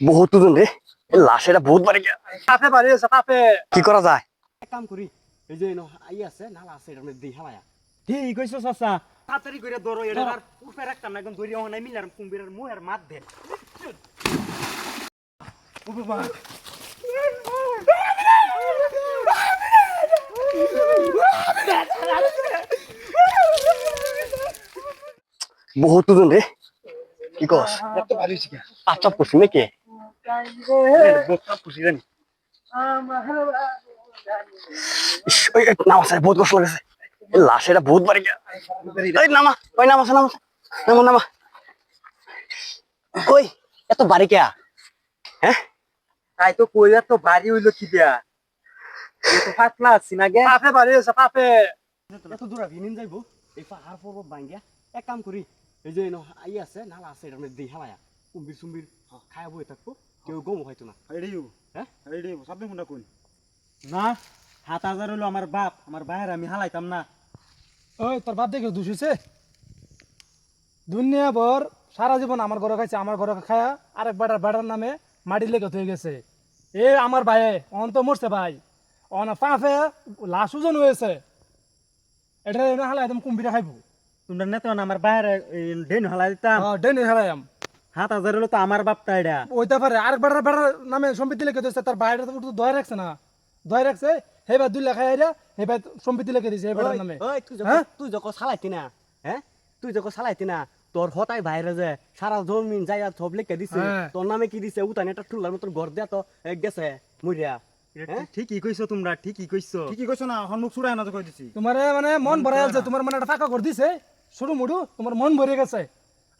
বহুত ওজন রে। এ লাশ এটা বহুত বাড়ি গিয়া কাপে বাড়ি আছে কাপে কি করা যায়? এক কাম করি এই যে ন- আই আছে নালা আছে এটা দিয়ে হালায়া। ঠিক কইছো চাচা। তাড়াতাড়ি করে ধরো এটা আর উপরে রাখতাম না একদম ধরে মিলার কুম্বিরের মুহের মাত দে। বহুত ওজন রে কি কস এত ভালো কি আচ্ছা পড়ছি নাকি বহুত কষ্ট লাগেছে এ লাশ এটা বহুত বাড়ি গিয়া ওই নামা ওই নাম আছে নামা নামা ওই এত বাড়ি কেয়া হ্যাঁ তাই তো কইরা তো বাড়ি হইল কি দেয়া এ ফাটলা আছি না গে কাপে বাড়ি আছে কাপে এত দূর ভিনিন যাইবো এই পাহাড় পর্বত ভাঙ্গিয়া এক কাম করি এই যে ন- আই আছে নালা আছে এটা দিয়ে হালায়া কুম্বির সুম্বির খায়া বই থাকব কেউ গম হয়তো না। রেডিও হ্যাঁ? রেডিও কোন না সাত হাজার হলো আমার বাপ আমার বাইরে আমি হালাইতাম না। ওই তোর বাপ দেখে দুষ হয়েছে দুনিয়া ভর সারা জীবন আমার ঘরে খাইছে আমার ঘরে খায়া আরেক বেটার বেটার নামে মাটি লেগে হয়ে গেছে। এ আমার ভাইয়ে অন তো মরছে ভাই। অন পাফে লাশ ওজন হয়েছে। এটা এনে হালা একদম কুম্পিটা খাইব। তোমরা নেতো না আমার বাইরে ডেন হালাই দিতাম। ডেনি হারাইম সাত হাজার হলো তো আমার বাপটা এটা। ওইতে পারে আরেক বেটার বেটার নামে সম্পত্তি লেগে দিয়েছে তার বাইরে তো দয় রাখছে না। দয় রাখছে হেবার দুই লেখা আইরা হেবার সম্পত্তি লেগে দিয়েছে এই নামে। তুই যখন হ্যাঁ? তুই যখন চালাইতি না হ্যাঁ তুই যখন চালাইতি না তোর হতাই বাইরে যে সারা জমিন জায়গা সব লেখে দিছে হ্যাঁ। তোর নামে কি দিছে? উতান এটা টুলার মতন ঘর দেয়া তো গেছে মুরিয়া। হ্যাঁ? ঠিকই কইছো তোমরা ঠিকই কইছো। ঠিকই কইছো না হন্মুখ চুড়াই না তো কই দিছি। তোমার মানে মন ভরে আছে তোমার মানে একটা ফাঁকা করে দিছে সরু মুড়ু তোমার মন ভরে গেছে।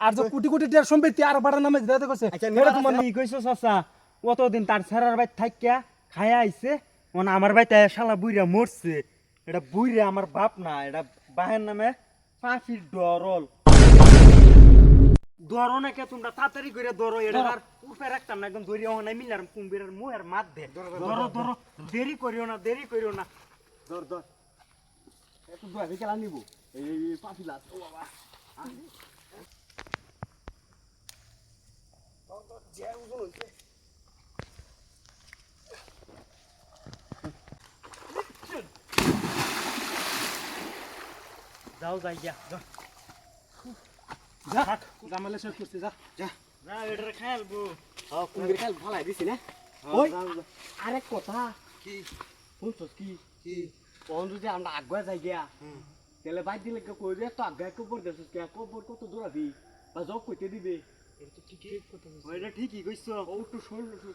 আর যে কোটি কোটি টাকার সম্পত্তি আর বাটার নামে দিতে করছে আচ্ছা, এটা তোমার কি কইছো চাচা অতদিন তার ছাড়ার বাইত থাকিয়া খায়া আইছে মানে আমার বাইতে শালা বুইরা মরছে। এটা বুইরা আমার বাপ না এটা বাহের নামে পাখির ডরল ধরো না তোমরা তাড়াতাড়ি করে ধরো এটা আর উপরে রাখতাম না একদম ধরে হনাই মিলার কুম্বিরের মুহের মাত দে। ধরো ধরো দেরি করিও না দেরি করিও না। ধর ধর। এত খেলা নিব। এই পাখিলা ও বাবা। যাও যাই গিয়া যাও জামালে শেষ করছে যা না এটা খেলব ও কুম্বির খেল ভালাই দিছি না ওই আরেক কথা কি শুনছস কি কি কোন যদি আমরা আগুয়া যাই গিয়া তাহলে বাইর দিলে কই রে তো আগুয়া কবর কে কবর কত দূর আবি বা জব কইতে দিবে এটা ঠিকই কইছো। ও একটু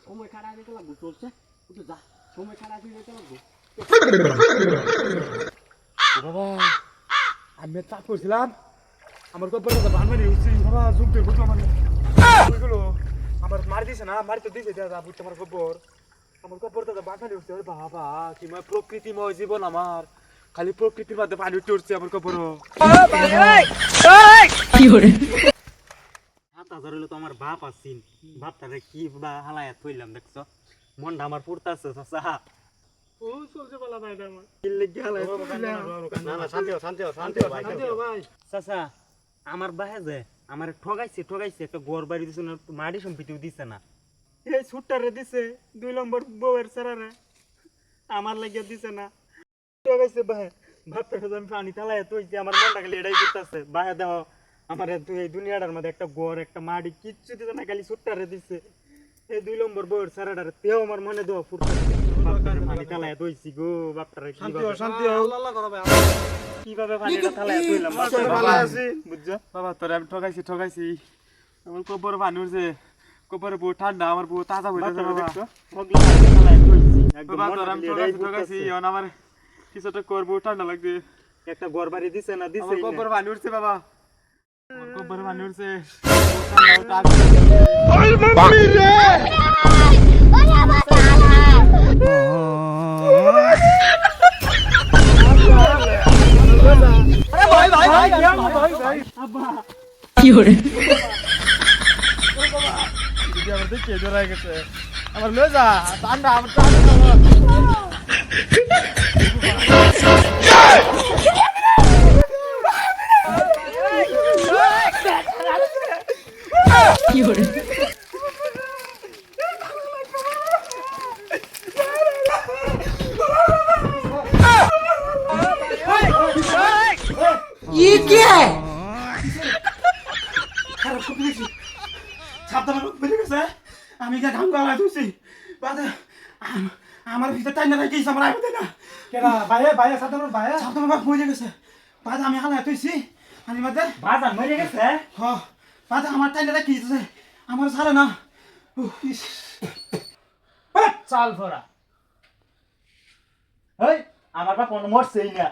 সময় খারাপ আগে লাগবো চলছে? একটু যা সময় খারাপ লাগবো। বাবা আমি চাপ করছিলাম। আমার কপালে বাবা যুগ দিয়ে বুঝলাম মানে ওইগুলো আমার মার দিছে না মারি তো দিছে দাদা বুঝতে আমার কবর আমার কবর তো বানমারি হচ্ছে আরে বাবা কি প্রকৃতিময় জীবন আমার। খালি প্রকৃতির মধ্যে পানি উঠছে আমার কবর সাত হাজার হইল তো আমার বাপ বাপটারে কি বা হালায়া থইলাম দেখছ? মনটা আমার পড়তাছে চাচা। ও চলছে বলা ভাই আমার কি লেগে না না শান্তি শান্তি শান্তি ভাই শান্তি ভাই। চাচা আমার বাহে যে আমার ঠগাইছে ঠগাইছে একটা গড় বাড়ি দিছে না মাটি সম্পত্তিও দিছে না। এই ছুট্টারে দিছে দুই নম্বর বউয়ের সারারে আমার লাগিয়ে দিছে না। ঠগাইছে বাহে। ভাবতে আমি পানি তালায় তুইছে আমার মনটা খালি এটাই করতেছে বাহে দেওয়া আমার এই দুনিয়াটার মধ্যে একটা গড় একটা মাটি কিচ্ছু দিতে না খালি ছুট্টারে দিছে। এই দুই নম্বর বউয়ের সারাটারে তেও আমার মনে দেওয়া ফুটতেছে বাপটারে পানি তালায় তুইছি গো বাপটারে শান্তি শান্তি আল্লাহ করো ভাই কীভাবে পানিটা তালায় তুইলাম ভালো আছি। বুঝছ? বাবা তোরে আমি ঠকাইছি ঠকাইছি। আমার কবর পানি উঠছে কবরে বহু ঠান্ডা আমার বহু তাজা হইতেছে বাবা। বাবা তোর আমি ঠকাইছি ঠকাইছি। এখন আমার কিছু একটা করব ঠান্ডা লাগবে। একটা ঘর বাড়ি দিছে না দিছে কবর পানি উঠছে বাবা। আমার কবর পানি উঠছে আমার যা ঠান্ডা আমার ঠান্ডা করে ये क्या है আমি যা ঘাম গলা ধুছি বাদে আমার ভিতর টাইনা রাখি আমার আইতে না। কেডা বাইরে বাইরে সাধারণ বাইরে সাধারণ বাঘ মরে গেছে। বাদ আমি হালা তুইছি আমি বাদে বাদ মরে গেছে? হ্যাঁ বাদে আমার টাইনা কি আমার ছাড়ে না। চাল ভরা। এই আমার বাপ কোনো মরছেই না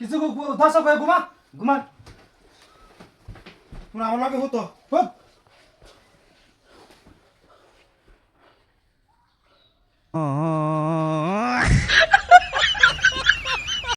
কিছু দশ ঘুমা। ঘুমা। আমার লাগে হতো। হুপ।